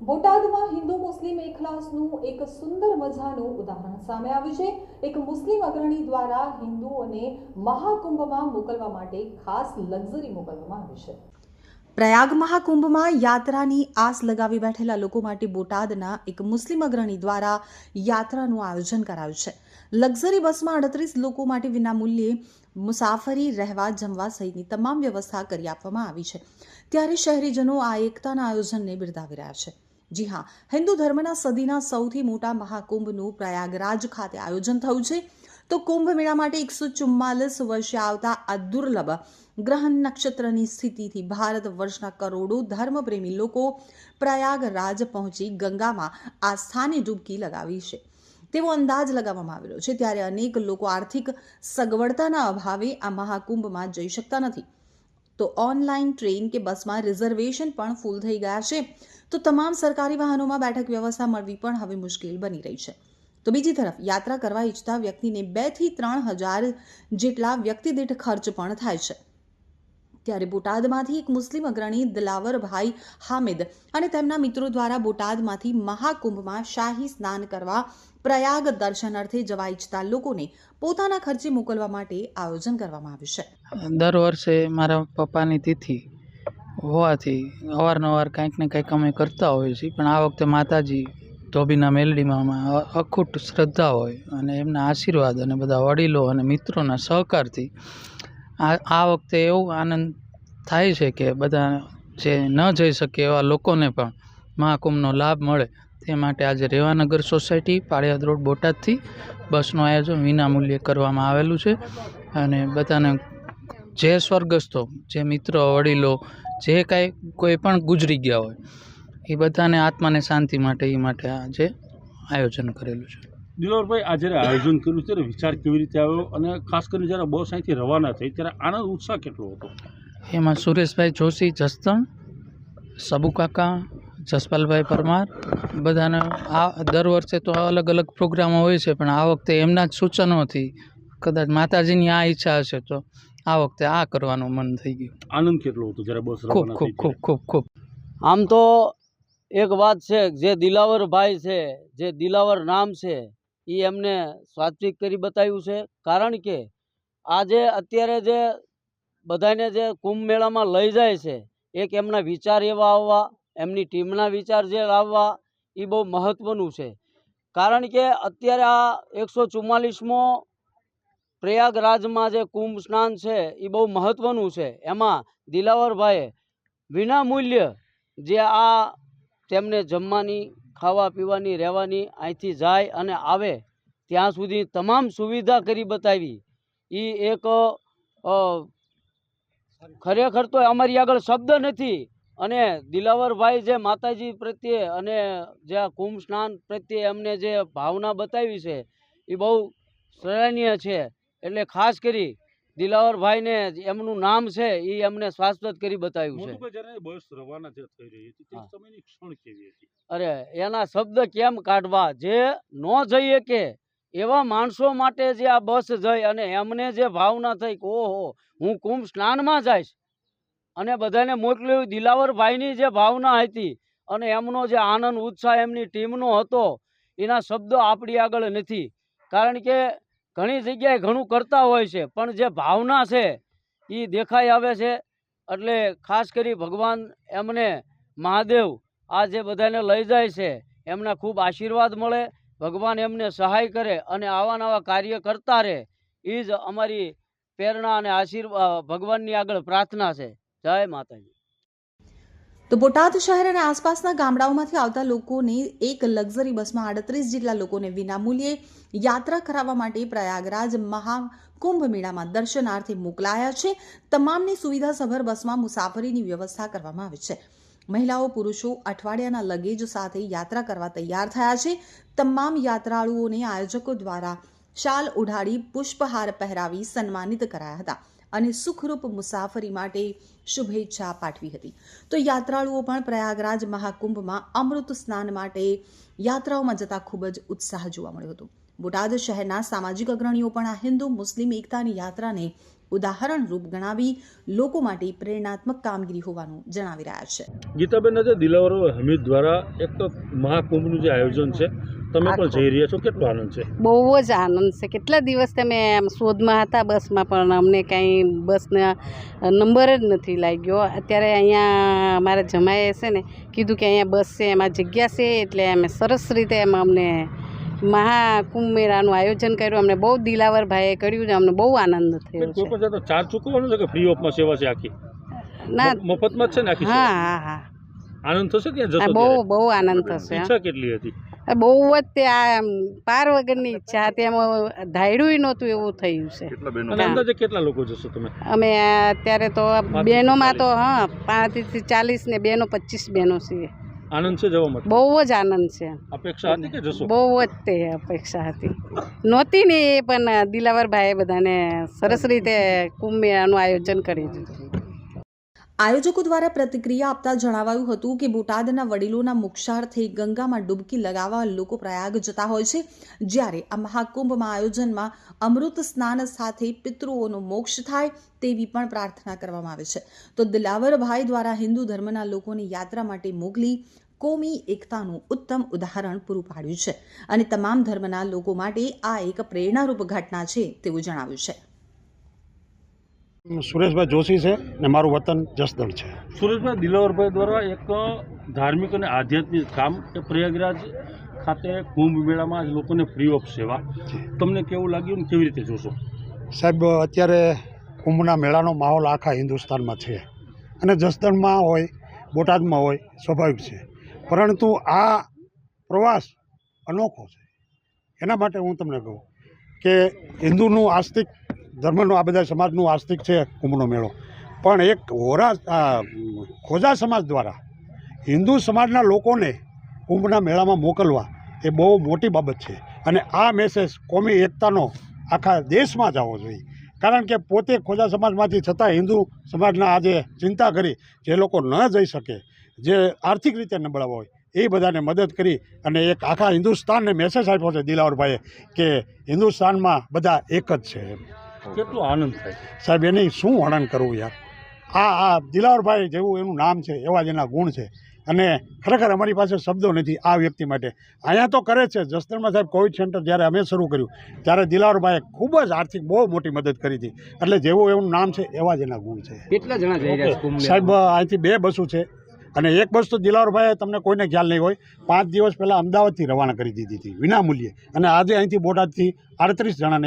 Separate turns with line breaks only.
બોટાદમાં હિન્દુ મુસ્લિમ એકલાસનું એક સુંદર મજાનું ઉદાહરણ સામે આવ્યું છે. એક મુસ્લિમ અગ્રણી દ્વારા હિન્દુઓને મહાકુંભમાં મોકલવા માટે ખાસ લક્ઝરી મોકલવામાં આવી છે. પ્રયાગ મહાકુંભમાં યાત્રાની આસ લગાવી બેઠેલા લોકો માટે બોટાદના એક મુસ્લિમ અગ્રણી દ્વારા યાત્રાનું આયોજન કરાયું છે. લક્ઝરી બસમાં અડત્રીસ લોકો માટે વિનામૂલ્યે મુસાફરી, રહેવા, જમવા સહિતની તમામ વ્યવસ્થા કરી આપવામાં આવી છે. ત્યારે શહેરીજનો આ એકતાના આયોજનને બિરદાવી રહ્યા છે. જી હા, હિન્દુ ધર્મના સદીના સૌથી મોટા મહાકુંભનું પ્રયાગરાજ ખાતે આયોજન થયું છે. તો કુંભ મેળા માટે એકસો ચુમ્માલીસ વર્ષે આવતા આ દુર્લભ ગ્રહણ નક્ષત્રની સ્થિતિથી ભારત વર્ષના કરોડો ધર્મપ્રેમી લોકો પ્રયાગરાજ પહોંચી ગંગામાં આ સ્થાને ડૂબકી લગાવી છે. તેવો અંદાજ લગાવવામાં આવેલો છે, ત્યારે અનેક લોકો આર્થિક સગવડતાના અભાવે આ મહાકુંભમાં જઈ શકતા નથી. તો ઓનલાઈન ટ્રેન કે બસમાં રિઝર્વેશન પણ ફૂલ થઈ ગયા છે. તો તમામ સરકારી વાહનોમાં બેઠક વ્યવસ્થા મળવી પણ હવે મુશ્કેલ બની રહી છે. તો બીજી તરફ યાત્રા કરવા ઈચ્છતા વ્યક્તિને બેથી ત્રણ હજાર જેટલા વ્યક્તિદીઠ ખર્ચ પણ થાય છે. ત્યારે બોટાદમાંથી એક મુસ્લિમ અગ્રણી દિલાવરભાઈ હામિદ અને તેમના મિત્રો દ્વારા બોટાદમાંથી મહાકુંભમાં શાહી સ્નાન કરવા પ્રયાગ દર્શનાર્થે જવા ઈચ્છતા લોકોને પોતાના ખર્ચે મોકલવા માટે આયોજન કરવામાં આવ્યું છે.
દર વર્ષે મારા પપ્પાની તિથિ હોવાથી અવારનવાર કંઈક ને કંઈક અમે કરતા હોઈએ છીએ, પણ આ વખતે માતાજી ધોબીના મેલડીમાં અખૂટ શ્રદ્ધા હોય અને એમના આશીર્વાદ અને બધા વડીલો અને મિત્રોના સહકારથી આ આ વખતે એવો આનંદ થાય છે કે બધા જે ન જઈ શકે એવા લોકોને પણ મહાકુંભનો લાભ મળે. તે માટે આજે રેવાનગર સોસાયટી, પાળિયાદ રોડ, બોટાદથી બસનું આયોજન વિનામૂલ્યે કરવામાં આવેલું છે. અને બધાને જે સ્વર્ગસ્થો, જે મિત્રો, વડીલો, જે કાંઈ, કોઈ પણ ગુજરી ગયા હોય, એ બધાને આત્માને શાંતિ માટે, એ માટે આજે આયોજન કરેલું છે.
દિલોરભાઈ આ જ્યારે આયોજન કર્યું ત્યારે વિચાર કેવી રીતે આવ્યો? અને ખાસ કરીને જ્યારે બસ અહીંથી રવાના થઈ ત્યારે આનંદ ઉત્સાહ કેટલો હતો?
એમાં સુરેશભાઈ જોશી જસદણ સબુકાકા જસપાલભાઈ પરમાર બધાને આ દર વર્ષે તો અલગ અલગ પ્રોગ્રામો હોય છે પણ આ વખતે એમના જ સૂચનોથી કદાચ માતાજીની આ ઈચ્છા હશે તો આ વખતે આ કરવાનું મન થઈ ગયું.
આનંદ કેટલો હતો જ્યારે બસ
ખૂબ ખૂબ ખૂબ ખૂબ ખૂબ.
આમ તો એક વાત છે જે દિલાવરભાઈ છે જે દિલાવર નામ છે એ એમને સાત્વિક કરી બતાવ્યું છે. કારણ કે આજે અત્યારે જે બધાને જે કુંભ મેળામાં લઈ જાય છે, એક એમના વિચાર એવા આવવા, એમની ટીમના વિચાર જે લાવવા એ બહુ મહત્ત્વનું છે. કારણ કે અત્યારે આ એકસો ચુમ્માલીસમો પ્રયાગરાજમાં જે કુંભ સ્નાન છે, એ બહુ મહત્ત્વનું છે. એમાં દિલાવરભાઈએ વિના મૂલ્ય જે આ તેમને જમવાની ખાવા પીવાની, રહેવાની, અહીંથી જાય અને આવે, ત્યાં સુધી તમામ સુવિધા કરી બતાવી. એ એક ખરેખર તો અમારી આગળ શબ્દ નથી. અને દિલાવરભાઈ જે માતાજી પ્રત્યે અને જે આ કુંભ સ્નાન પ્રત્યે એમને જે ભાવના બતાવી છે એ બહુ સરાહનીય છે. એટલે ખાસ કરી દિલાવરભાઈને એમનું નામ છે એ એમને શાશ્વત કરી બતાવ્યું છે. અરે એના શબ્દ કેમ કાઢવા? જે ન જઈએ કે એવા માણસો માટે જે આ બસ જઈ અને એમને જે ભાવના થઈ કે ઓહો હું કુંભ સ્નાનમાં જઈશ અને બધાને મોકલ્યું દિલાવરભાઈની જે ભાવના હતી અને એમનો જે આનંદ ઉત્સાહ એમની ટીમનો હતો એના શબ્દો આપણી આગળ નથી. કારણ કે ઘણી જગ્યાએ ઘણું કરતા હોય છે, પણ જે ભાવના છે એ દેખાઈ આવે છે. એટલે ખાસ કરી ભગવાન એમને, મહાદેવ, આ જે બધાને લઈ જાય છે, એમના ખૂબ આશીર્વાદ મળે. ભગવાન એમને સહાય કરે અને આવા નવા કાર્ય કરતા રહે એ જ અમારી પ્રેરણા અને આશીર્વાદ, ભગવાનની આગળ પ્રાર્થના છે. જય માતાજી.
તો બોટાદ શહેર અને આસપાસના ગામડાઓમાંથી આવતા લોકોને એક લક્ઝરી બસમાં આડત્રીસ જેટલા લોકોને વિનામૂલ્યે યાત્રા કરાવવા માટે પ્રયાગરાજ મહાકુંભ મેળામાં દર્શનાર્થે મોકલાયા છે. તમામની સુવિધાસભર બસમાં મુસાફરીની વ્યવસ્થા કરવામાં આવી છે. મહિલાઓ, પુરુષો, અઠવાડિયાના લગેજ સાથે યાત્રા કરવા તૈયાર થયા છે. તમામ યાત્રાળુઓને આયોજકો દ્વારા શાલ, ઉઢાડી, પુષ્પહાર પહેરાવી સન્માનિત કરાયા હતા. અને સુખરૂપ મુસાફરી માટે શુભેચ્છા પાઠવી હતી. તો યાત્રાળુઓ પણ પ્રયાગરાજ મહાકુંભમાં અમૃત સ્નાન માટે યાત્રાઓમાં જતા ખૂબ જ ઉત્સાહ જોવા મળ્યો હતો. બોટાદ શહેરના સામાજિક અગ્રણીઓ પણ આ હિન્દુ, મુસ્લિમ એકતાની યાત્રાને ઉદાહરણરૂપ ગણાવી લોકો માટે પ્રેરણાત્મક કામગીરી હોવાનું જણાવી રહ્યા છે.
ગીતાબેન દિલાવર હમીદ દ્વારા એક મહાકુંભનું જે આયોજન છે તમે પણ જઈ રહ્યા છો? કેટલો આનંદ છે?
બહુ જ આનંદ છે. કેટલા દિવસ તમે શોધમાં હતા બસમાં પણ અમને કાંઈ બસના નંબર જ નથી લાગ્યો. અત્યારે અહીંયા અમારા જમાએ છે ને કીધું કે અહીંયા બસ છે એમાં જગ્યા છે એટલે અમે સરસ રીતે એમાં અમને મહાકુંભ મેળાનું આયોજન કર્યું. અમને બહુ દિલાવર ભાઈએ કર્યું છે અમને બહુ આનંદ થયો
ચાર્જ ચૂકવવાનો છે કે ફ્રી ઓફમાં સેવા છે આખી?
ના.
મફતમાં છે ને આખી
હા હા હા.
આનંદ થશે ત્યાં
બહુ બહુ આનંદ થશે
ઈચ્છા કેટલી હતી?
બહુ જ તે આ પાર વગરની ઈચ્છા હતી એમાં ધાયડું નહોતું એવું થયું છે.
કેટલા લોકો જશો તમે?
અમે અત્યારે તો બહેનોમાં તો હા પાંત્રીસથી ચાલીસ ને બેનો પચીસ બહેનો છીએ.
આનંદ છે જવા માટે?
બહુ જ આનંદ છે.
અપેક્ષા હતી કે જશો?
બહુ જ તે અપેક્ષા હતી. નહોતી ને એ પણ દિલાવરભાઈએ બધાને સરસ રીતે કુંભ મેળાનું આયોજન કરી દીધું.
આયોજકો દ્વારા પ્રતિક્રિયા આપતા જણાવાયું હતું કે બોટાદના વડીલોના મુક્ષાર્થે ગંગામાં ડૂબકી લગાવવા લોકો પ્રયાગ જતા હોય છે. જ્યારે આ મહાકુંભમાં આયોજનમાં અમૃત સ્નાન સાથે પિતૃઓનો મોક્ષ થાય તેવી પણ પ્રાર્થના કરવામાં આવે છે. તો દિલાવરભાઈ દ્વારા હિન્દુ ધર્મના લોકોને યાત્રા માટે મોકલી કોમી એકતાનું ઉત્તમ ઉદાહરણ પૂરું પાડ્યું છે. અને તમામ ધર્મના લોકો માટે આ એક પ્રેરણારૂપ ઘટના છે તેવું જણાવ્યું છે.
સુરેશભાઈ જોશી છે ને મારું વતન જસદણ છે.
સુરેશભાઈ દિલાવરભાઈ દ્વારા એક ધાર્મિક અને આધ્યાત્મિક કામ એ પ્રયાગરાજ ખાતે કુંભ મેળામાં આજ લોકોને ફ્રી ઓફ સેવા. તમને કેવું લાગ્યું ને કેવી રીતે જોશો?
સાહેબ અત્યારે કુંભના મેળાનો માહોલ આખા હિન્દુસ્તાનમાં છે અને જસદણમાં હોય બોટાદમાં હોય સ્વાભાવિક છે. પરંતુ આ પ્રવાસ અનોખો છે. એના માટે હું તમને કહું કે હિન્દુનું આસ્તિક ધર્મનું આ બધા સમાજનું આસ્તિક છે કુંભનો મેળો. પણ એક હોરા ખોજા સમાજ દ્વારા હિન્દુ સમાજના લોકોને કુંભના મેળામાં મોકલવા એ બહુ મોટી બાબત છે. અને આ મેસેજ કોમી એકતાનો આખા દેશમાં જવો જોઈએ. કારણ કે પોતે ખોજા સમાજમાંથી છતાં હિન્દુ સમાજના આજે ચિંતા કરી જે લોકો ન જઈ શકે, જે આર્થિક રીતે નબળા હોય, એ બધાને મદદ કરી અને એક આખા હિન્દુસ્તાનને મેસેજ આપ્યો છે દિલાવરભાઈએ કે હિન્દુસ્તાનમાં બધા એક જ છે એમ.
કેટલો આનંદ થાય
સાહેબ એની શું વર્ણન કરવું યાર? આ આ દિલાવરભાઈ જેવું એનું નામ છે એવા જ એના ગુણ છે. અને ખરેખર અમારી પાસે શબ્દો નથી આ વ્યક્તિ માટે. અહીંયા તો કરે છે. જસદણમાં સાહેબ કોવિડ સેન્ટર જ્યારે અમે શરૂ કર્યું ત્યારે દિલાવરભાઈએ ખૂબ જ આર્થિક બહુ મોટી મદદ કરી હતી. એટલે જેવું એવું નામ છે એવા જ એના ગુણ છે.
કેટલા જણા જઈ રહ્યા
સાહેબ અહીંથી બે બસો છે. અને એક બસ તો દિલાવરભાઈએ તમને કોઈને ખ્યાલ નહીં હોય પાંચ દિવસ પહેલાં અમદાવાદથી રવાના કરી દીધી હતી વિનામૂલ્યે. અને આજે અહીંથી બોટાદથી આડત્રીસ જણાને